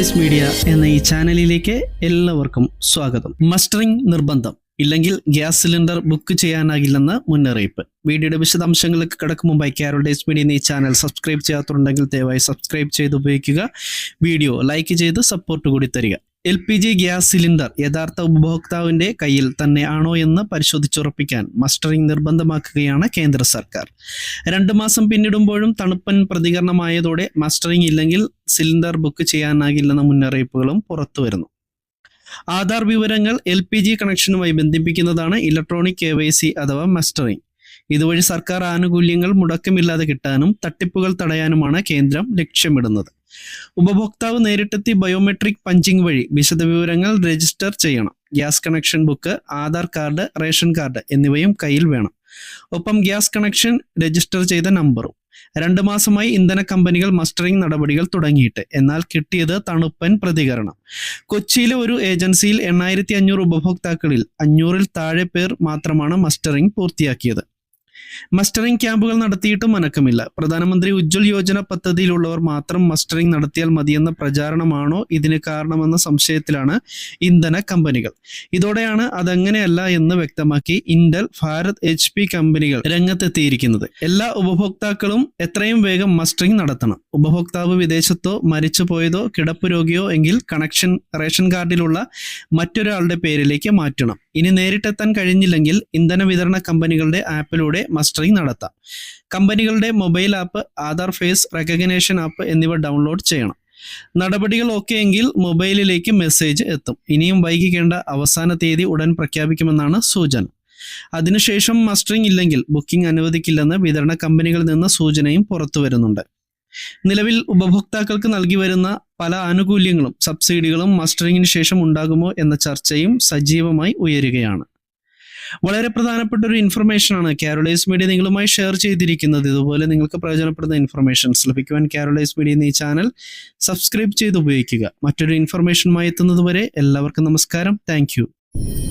കാരോളൈസ് media എന്ന ഈ ചാനലിലേക്ക് എല്ലാവർക്കും സ്വാഗതം. മസ്റ്ററിംഗ് നിർബന്ധം ഇല്ലെങ്കിൽ ഗ്യാസ് സിലിണ്ടർ ബുക്ക് ചെയ്യാനാകില്ലെന്ന് മുന്നറിയിപ്പ്. വീഡിയോയുടെ വിശദാംശങ്ങൾക്ക് കിടക്കും മുമ്പായി ഡേസ് മീഡിയ എന്ന ചാനൽ സബ്സ്ക്രൈബ് ചെയ്യാത്തുണ്ടെങ്കിൽ ദയവായി സബ്സ്ക്രൈബ് ചെയ്ത് ഉപയോഗിക്കുക. വീഡിയോ ലൈക്ക് ചെയ്ത് സപ്പോർട്ട് കൂടി തരിക. L P G gas cylinder യഥാർത്ഥ ഉപഭോക്താവിന്റെ കയ്യിൽ തന്നെ ആണോ എന്ന് പരിശോധിച്ചുറപ്പിക്കാൻ മസ്റ്ററിംഗ് നിർബന്ധമാക്കുകയാണ് കേന്ദ്ര സർക്കാർ. രണ്ട് മാസം പിന്നിടുമ്പോഴും തണുപ്പൻ പ്രതികരണമായതോടെ മസ്റ്ററിംഗ് ഇല്ലെങ്കിൽ സിലിണ്ടർ ബുക്ക് ചെയ്യാനാകില്ലെന്ന മുന്നറിയിപ്പുകളും പുറത്തു വരുന്നു. ആധാർ വിവരങ്ങൾ എൽ പി ജി കണക്ഷനുമായി ബന്ധിപ്പിക്കുന്നതാണ് ഇലക്ട്രോണിക് കെ വൈ സി അഥവാ മസ്റ്ററിംഗ് ഇതുവഴി സർക്കാർ ആനുകൂല്യങ്ങൾ മുടക്കമില്ലാതെ കിട്ടാനും തട്ടിപ്പുകൾ തടയാനുമാണ് കേന്ദ്രം ലക്ഷ്യമിടുന്നത്. ഉപഭോക്താവ് നേരിട്ടെത്തി ബയോമെട്രിക് പഞ്ചിംഗ് വഴി വിശദവിവരങ്ങൾ രജിസ്റ്റർ ചെയ്യണം. Gas connection book Aadhaar card ration card എന്നിവയും കയ്യിൽ വേണം. ഒപ്പം ഗ്യാസ് കണക്ഷൻ രജിസ്റ്റർ ചെയ്ത നമ്പറും. രണ്ട് മാസമായി ഇന്ധന കമ്പനികൾ മസ്റ്ററിംഗ് നടപടികൾ തുടങ്ങിയിട്ട്. എന്നാൽ കിട്ടിയത് തണുപ്പൻ പ്രതികരണം. കൊച്ചിയിലെ ഒരു ഏജൻസിയിൽ എണ്ണായിരത്തി അഞ്ഞൂറ് ഉപഭോക്താക്കളിൽ അഞ്ഞൂറിൽ താഴെ പേർ മാത്രമാണ് മസ്റ്ററിംഗ് പൂർത്തിയാക്കിയത്. മസ്റ്ററിംഗ് ക്യാമ്പുകൾ നടത്തിയിട്ടും അനക്കമില്ല. പ്രധാനമന്ത്രി ഉജ്ജ്വൽ യോജന പദ്ധതിയിലുള്ളവർ മാത്രം മസ്റ്ററിംഗ് നടത്തിയാൽ മതിയെന്ന പ്രചാരണമാണോ ഇതിന് കാരണമെന്ന സംശയത്തിലാണ് ഇന്ധന കമ്പനികൾ. ഇതോടെയാണ് അതങ്ങനെയല്ല എന്ന് വ്യക്തമാക്കി ഇന്റൽ ഭാരത് എച്ച് കമ്പനികൾ രംഗത്തെത്തിയിരിക്കുന്നത്. എല്ലാ ഉപഭോക്താക്കളും എത്രയും വേഗം മസ്റ്ററിംഗ് നടത്തണം. ഉപഭോക്താവ് വിദേശത്തോ മരിച്ചുപോയതോ കിടപ്പ് രോഗിയോ എങ്കിൽ കണക്ഷൻ റേഷൻ കാർഡിലുള്ള മറ്റൊരാളുടെ പേരിലേക്ക് മാറ്റണം. ഇനി നേരിട്ടെത്താൻ കഴിഞ്ഞില്ലെങ്കിൽ ഇന്ധന വിതരണ കമ്പനികളുടെ ആപ്പിലൂടെ മസ്റ്ററിംഗ് നടത്താം. കമ്പനികളുടെ mobile app Aadhaar face recognition app എന്നിവ ഡൗൺലോഡ് ചെയ്യണം. നടപടികൾ ഓക്കെ എങ്കിൽ മൊബൈലിലേക്ക് മെസ്സേജ് എത്തും. ഇനിയും വൈകിക്കേണ്ട അവസാന തീയതി ഉടൻ പ്രഖ്യാപിക്കുമെന്നാണ് സൂചന. അതിനുശേഷം മസ്റ്ററിംഗ് ഇല്ലെങ്കിൽ ബുക്കിംഗ് അനുവദിക്കില്ലെന്ന് വിതരണ കമ്പനികളിൽ നിന്ന് സൂചനയും പുറത്തു വരുന്നുണ്ട് നിലവിൽ ഉപഭോക്താക്കൾക്ക് നൽകി വരുന്ന പല ആനുകൂല്യങ്ങളും സബ്സിഡികളും മസ്റ്ററിങ്ങിന് ശേഷം ഉണ്ടാകുമോ എന്ന ചർച്ചയും സജീവമായി ഉയരുകയാണ്. വളരെ പ്രധാനപ്പെട്ട ഒരു ഇൻഫർമേഷൻ ആണ് കാരോളൈസ് മീഡിയ നിങ്ങളുമായി ഷെയർ ചെയ്തിരിക്കുന്നത്. ഇതുപോലെ നിങ്ങൾക്ക് പ്രയോജനപ്പെടുന്ന ഇൻഫർമേഷൻസ് ലഭിക്കുവാൻ കാരോളൈസ് മീഡിയ എന്ന ഈ ചാനൽ സബ്സ്ക്രൈബ് ചെയ്ത് ഉപയോഗിക്കുക. മറ്റൊരു ഇൻഫർമേഷനുമായി എത്തുന്നതുവരെ എല്ലാവർക്കും നമസ്കാരം. താങ്ക്